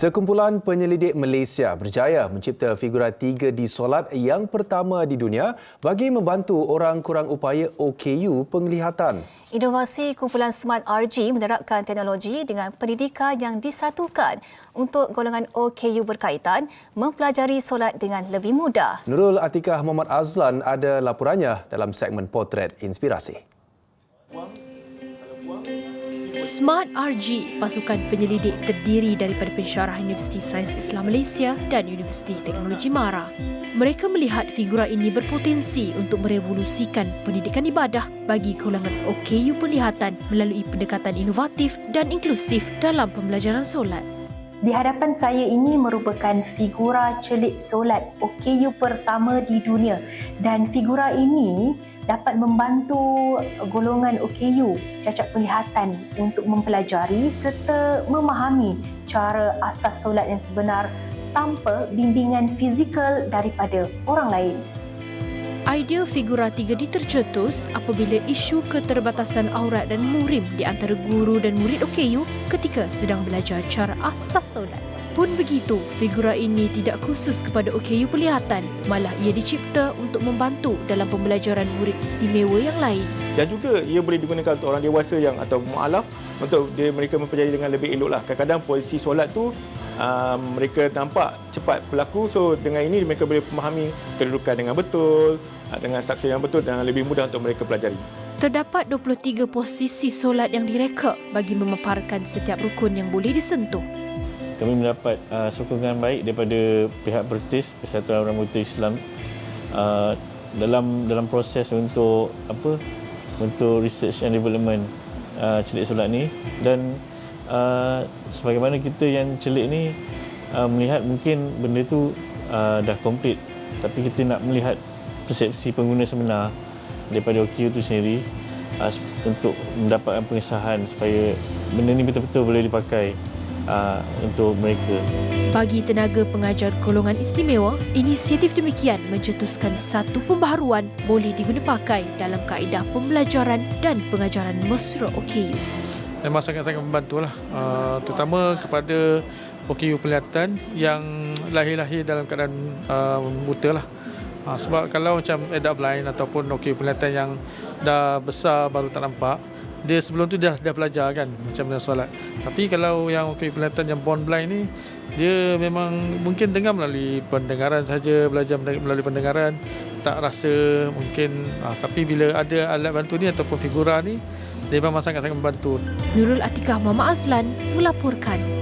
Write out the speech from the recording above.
Sekumpulan penyelidik Malaysia berjaya mencipta figura 3D solat yang pertama di dunia bagi membantu orang kurang upaya OKU penglihatan. Inovasi kumpulan Smart RG menerapkan teknologi dengan pendidikan yang disatukan untuk golongan OKU berkaitan mempelajari solat dengan lebih mudah. Nurul Atikah Muhammad Azlan ada laporannya dalam segmen Potret Inspirasi. Smart RG, pasukan penyelidik terdiri daripada pensyarah Universiti Sains Islam Malaysia dan Universiti Teknologi Mara. Mereka melihat figura ini berpotensi untuk merevolusikan pendidikan ibadah bagi kalangan OKU penglihatan melalui pendekatan inovatif dan inklusif dalam pembelajaran solat. Di hadapan saya ini merupakan figura celik solat OKU pertama di dunia dan figura ini dapat membantu golongan OKU cacat penglihatan untuk mempelajari serta memahami cara asas solat yang sebenar tanpa bimbingan fizikal daripada orang lain. Idea figura 3D tercetus apabila isu keterbatasan aurat dan murim di antara guru dan murid OKU ketika sedang belajar cara asas solat. Pun begitu, figura ini tidak khusus kepada OKU pelihatan, malah ia dicipta untuk membantu dalam pembelajaran murid istimewa yang lain. Dan juga ia boleh digunakan untuk orang dewasa yang atau mualaf untuk dia mereka mempelajari dengan lebih elok lah. Kadang-kadang posisi solat tu uh, mereka nampak cepat berlaku. So dengan ini mereka boleh memahami kedudukan dengan betul, uh, dengan struktur yang betul dan lebih mudah untuk mereka pelajari. Terdapat 23 posisi solat yang direka bagi memaparkan setiap rukun yang boleh disentuh. Kami mendapat uh, sokongan baik daripada pihak British Persatuan Orang Buta Islam. Uh, dalam dalam proses untuk apa untuk research and development uh, celik solat ni. Dan uh, sebagaimana kita yang celik ni uh, melihat mungkin benda tu uh, dah komplit tapi kita nak melihat persepsi pengguna sebenar daripada OKU tu sendiri uh, untuk mendapatkan pengesahan supaya benda ni betul-betul boleh dipakai uh, untuk mereka. Bagi tenaga pengajar golongan istimewa, inisiatif demikian mencetuskan satu pembaharuan boleh diguna pakai dalam kaedah pembelajaran dan pengajaran mesra OKU. Memang sangat-sangat membantulah, uh, terutama kepada OKU pelihatan yang lahir-lahir dalam keadaan uh, buta lah. Ha, sebab kalau macam adult blind ataupun OKU pelihatan yang dah besar baru tak nampak, dia sebelum tu dah dah belajar kan macam mana solat. Tapi kalau yang okey penglihatan yang born blind ni dia memang mungkin dengar melalui pendengaran saja, belajar melalui pendengaran, tak rasa mungkin ah, tapi bila ada alat bantu ni ataupun figura ni dia memang sangat-sangat membantu. Nurul Atikah Mama Azlan melaporkan.